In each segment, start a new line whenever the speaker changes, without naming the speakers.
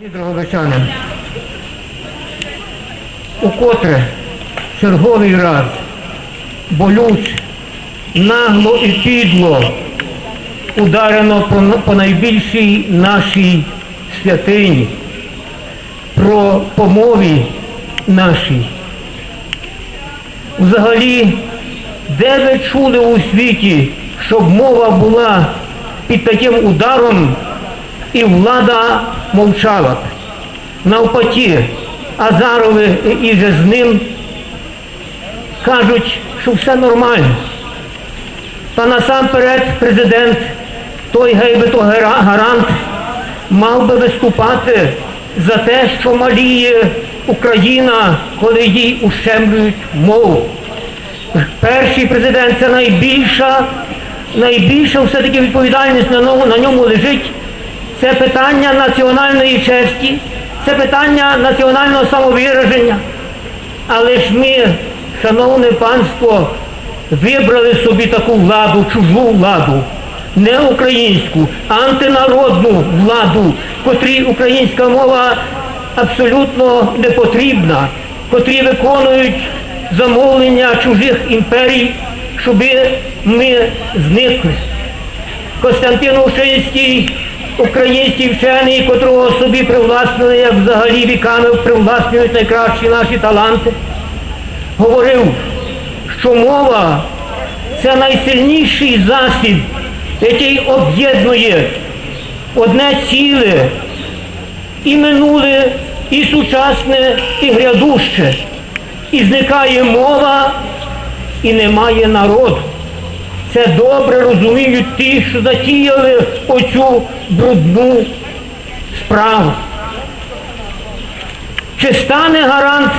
Дороговичани, укотре черговий раз болюче, нагло і підло ударено по найбільшій нашій святині, про помові нашій. Взагалі, де ви чули у світі, щоб мова була під таким ударом і влада мовчала. Навпаки, Азарови і же з ним кажуть, що все нормально. Та насамперед президент, той гейбето гарант, мав би виступати за те, що маліє Україна, коли їй ущемлюють мову. Перший президент це найбільша, найбільша все-таки відповідальність на ньому лежить. Це питання національної честі, це питання національного самовираження. Але ж ми, шановне панство, вибрали собі таку владу, чужу владу, не українську, антинародну владу, котрій українська мова абсолютно не потрібна, котрі виконують замовлення чужих імперій, щоб ми зникли. Костянтин Ушинський, український вчений, котрого собі привласнили, як взагалі віками привласнюють найкращі наші таланти, говорив, що мова це найсильніший засіб, який об'єднує одне ціле і минуле, і сучасне, і грядуще. І зникає мова, і немає народу. Це добре розуміють ті, що затіяли оцю брудну справу. Чи стане гарант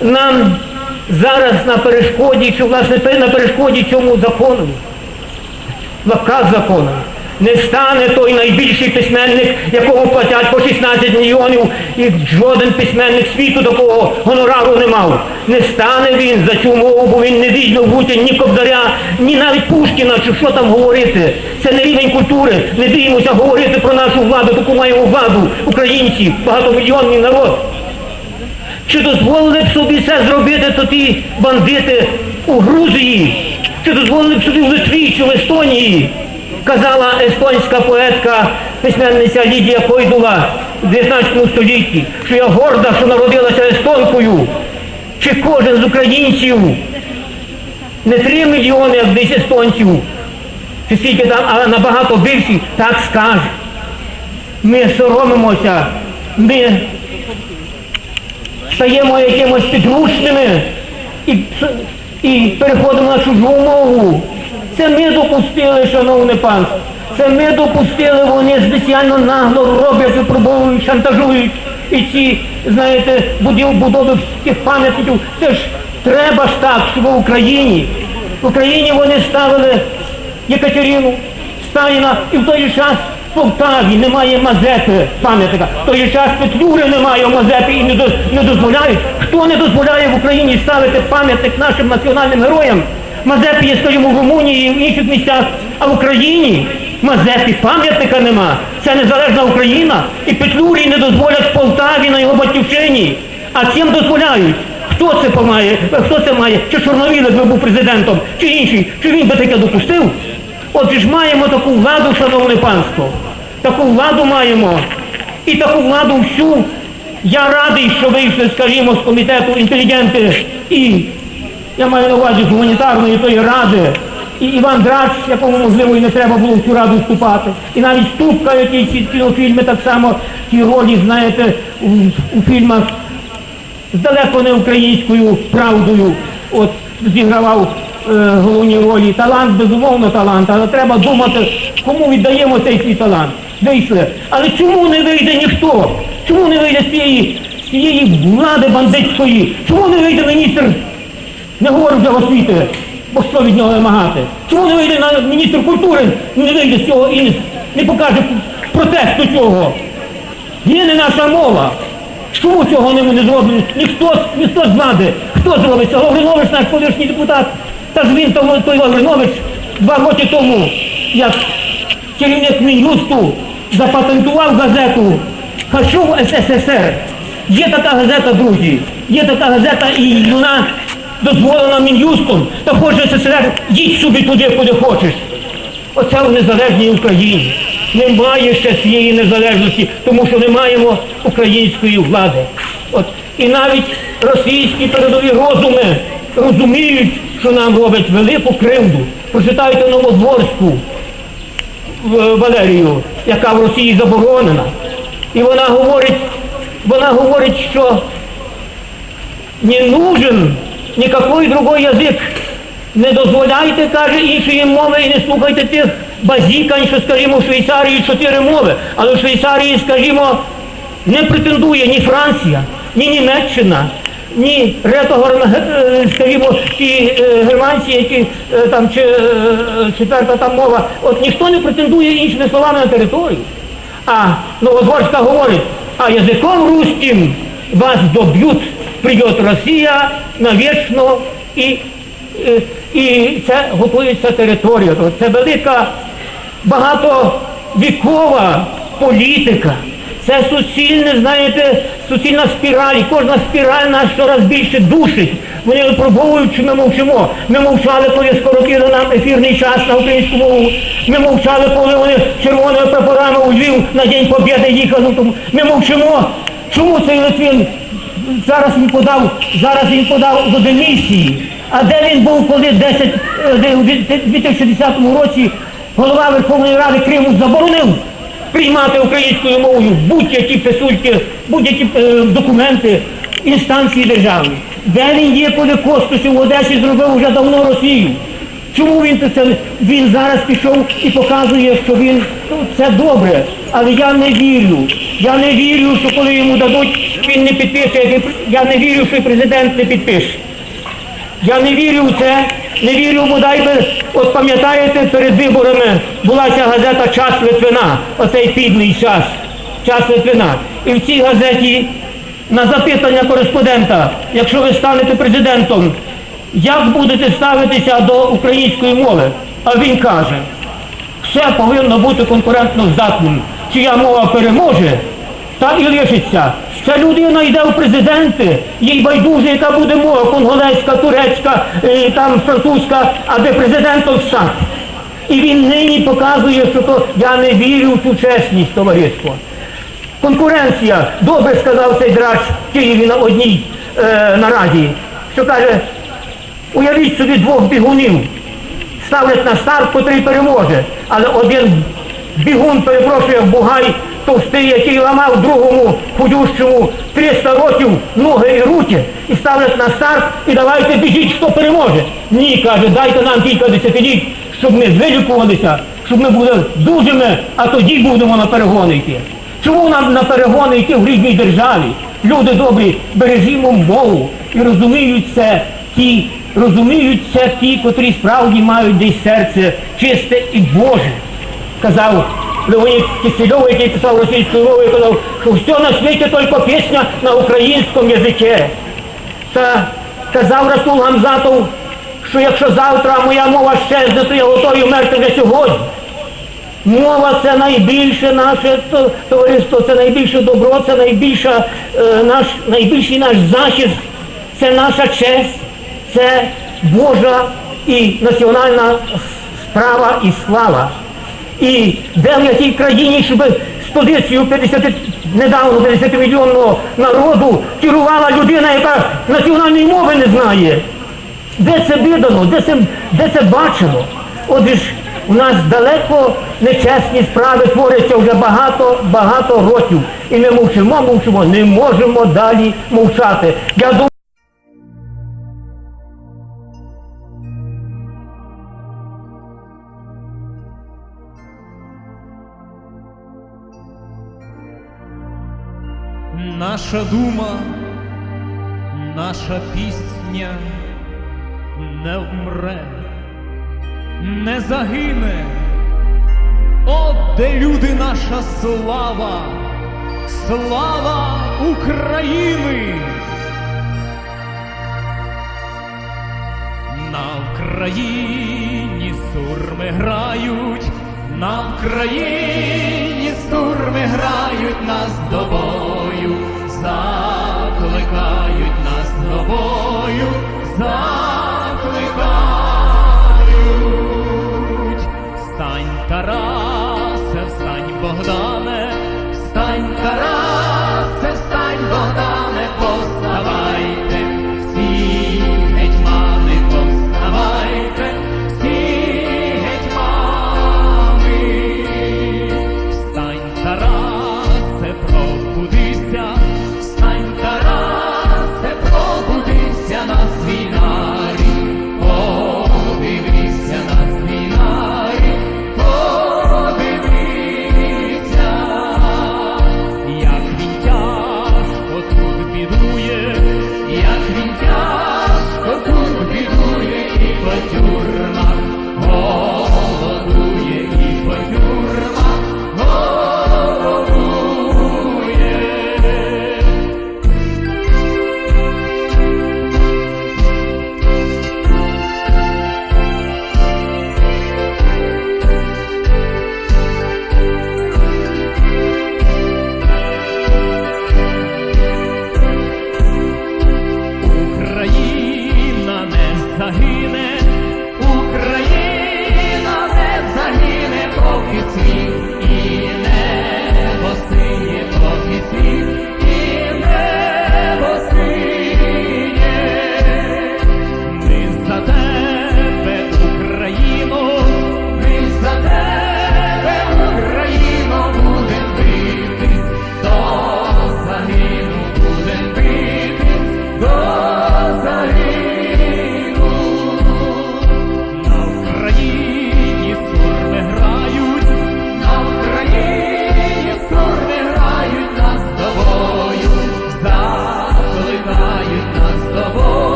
нам зараз на перешкоді, чи власне на перешкоді цьому закону? В лапках закону. Не стане той найбільший письменник, якого платять по 16 мільйонів, і жоден письменник світу такого гонорару не мав. Не стане він за цю мову, бо він не візьме в руки ні Кобзаря, ні навіть Пушкіна, чи що там говорити. Це не рівень культури. Не дивимося говорити про нашу владу, таку маємо владу, українці, багатомільйонний народ. Чи дозволили б собі це зробити то ті бандити у Грузії? Чи дозволили б собі в Литві чи в Естонії? Казала естонська поетка, письменниця Лідія Койдула в 19 столітті, що я горда, що народилася естонкою. Чи кожен з українців, не три мільйони, як десь естонців, чи скільки там, а набагато більші, так скаже. Ми соромимося, ми стаємо якимось підручними і, і переходимо на чужу мову. Це ми допустили, шановне панство. Це ми допустили, вони спеціально нагло роблять, випробовують, шантажують. І ці, знаєте, будови тих пам'ятників. Це ж треба ж так, щоб в Україні. В Україні вони ставили Єкатерину, Сталіна і в той час в Полтаві немає Мазепи пам'ятника. В той час Петлюри немає Мазепи і не, до, не дозволяють. Хто не дозволяє в Україні ставити пам'ятник нашим національним героям? Мазепи є, скажімо, в Румунії в інших місцях, а в Україні Мазепі пам'ятника нема. Це незалежна Україна. І Петлюрі не дозволять в Полтаві на його батьківщині. А цим дозволяють. Хто це помає? Хто це має? Чи Чорновіл, якби був президентом, чи інший? Чи він би таке допустив? Отже ж маємо таку владу, шановне панство. Таку владу маємо. І таку владу всю. Я радий, що вийшли, скажімо, з комітету інтелігенти і я маю на увазі гуманітарної тої ради. І Іван Драч, якому, можливо, і не треба було в цю раду вступати. І навіть Ступка, який ці кінофільми так само ті ролі, знаєте, у, у фільмах з далеко не українською правдою от, зігравав е, головні ролі. Талант, безумовно, талант, але треба думати, кому віддаємо цей свій талант. Вийшли. Але чому не вийде ніхто? Чому не вийде з цієї, цієї влади бандитської? Чому не вийде міністр? Не говорю вже освіти, бо що від нього вимагати. Чому не вийде на міністр культури, не вийде з цього і не, покаже протесту цього? Є не наша мова. Чому цього не, зроблено? Ніхто, ніхто з влади. Хто зробить? Це Лавринович, наш колишній депутат. Та ж він той Лавринович два роки тому, як керівник Мін'юсту запатентував газету Хочу в СССР. Є така газета, друзі. Є така газета, і вона дозволена Мін'юстом. Та хоче СССР, їдь собі туди, куди хочеш. Оце в незалежній Україні. Немає ще цієї незалежності, тому що не маємо української влади. От. І навіть російські передові розуми розуміють, що нам робить велику кривду. Прочитайте Новодворську Валерію, яка в Росії заборонена. І вона говорить, вона говорить, що не нужен никакой другой язик. Не дозволяйте, каже, іншої мови і не слухайте тих базікань, що, скажімо, в Швейцарії чотири мови. Але в Швейцарії, скажімо, не претендує ні Франція, ні Німеччина, ні рето, е, скажімо, ті е, германці, які е, там чи четверта там мова. От ніхто не претендує іншими словами на територію. А Новодворська говорить, а язиком русским вас доб'ють, прийде Росія навічно і, е, і це готується територія. Це велика багатовікова політика. Це суцільне, знаєте, суцільна спіраль, і кожна спіраль нас щораз більше душить. Вони випробовують, чи ми мовчимо. Ми мовчали, коли скоротили нам ефірний час на українську мову. Ми мовчали, коли вони червоними прапорами у Львів на День Побєди їхали. Ми мовчимо. Чому цей Литвин зараз він подав, зараз він подав до демісії. А де він був, коли 10, е, у 2010 році голова Верховної Ради Криму заборонив приймати українською мовою будь-які писульки, будь-які е, документи інстанції державні. Де він є, коли Костусів в Одесі зробив вже давно Росію? Чому він це він зараз пішов і показує, що він ну, це добре, але я не вірю. Я не вірю, що коли йому дадуть, він не підпише. Я не вірю, що президент не підпише. Я не вірю в це, не вірю, бодай би, от пам'ятаєте, перед виборами була ця газета Час Литвина, оцей підний час, час Литвина. І в цій газеті на запитання кореспондента, якщо ви станете президентом, як будете ставитися до української мови? А він каже, все повинно бути конкурентно здатним. Чия мова переможе, та і лишиться. Ця людина йде в президенти, їй байдуже, яка буде мова, конголезька, турецька, е, там французька, аби президентом стати. І він нині показує, що то я не вірю в цю чесність товариство. Конкуренція, добре сказав цей драч в Києві на одній е, нараді, що каже, уявіть собі двох бігунів, ставлять на старт, котрий переможе, але один бігун, перепрошує, бугай товстий, який ламав другому худющому 300 років ноги і руки, і ставлять на старт, і давайте біжіть, хто переможе. Ні, каже, дайте нам кілька десятиліть, щоб ми вилікувалися, щоб ми були дужими, а тоді будемо на перегони йти. Чому нам на перегони йти в рідній державі? Люди добрі, бережімо мову і розуміють це ті, розуміють це ті, котрі справді мають десь серце чисте і Боже. Казав Леонід Кисельов, який писав російською мовою, казав, що все на світі тільки пісня на українському язикі. Та казав Расул Гамзатов, що якщо завтра моя мова щезне, то я готовий вмерти вже сьогодні. Мова це найбільше наше товариство, це найбільше добро, це найбільша, е, наш, найбільший наш захист, це наша честь, це Божа і національна справа і слава. І де в якій країні, щоб позицією 50, недавно 50 мільйонного народу керувала людина, яка національної мови не знає. Де це видано, де це, де це бачено? Отже ж, у нас далеко нечесні справи творяться вже багато, багато років. І ми мовчимо, мовчимо, не можемо далі мовчати. Я
Наша дума, наша пісня не вмре, не загине. От де люди наша слава, слава України. На Вкраїні сурми грають, на Вкраїні сурми грають. нас до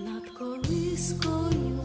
Над колискою,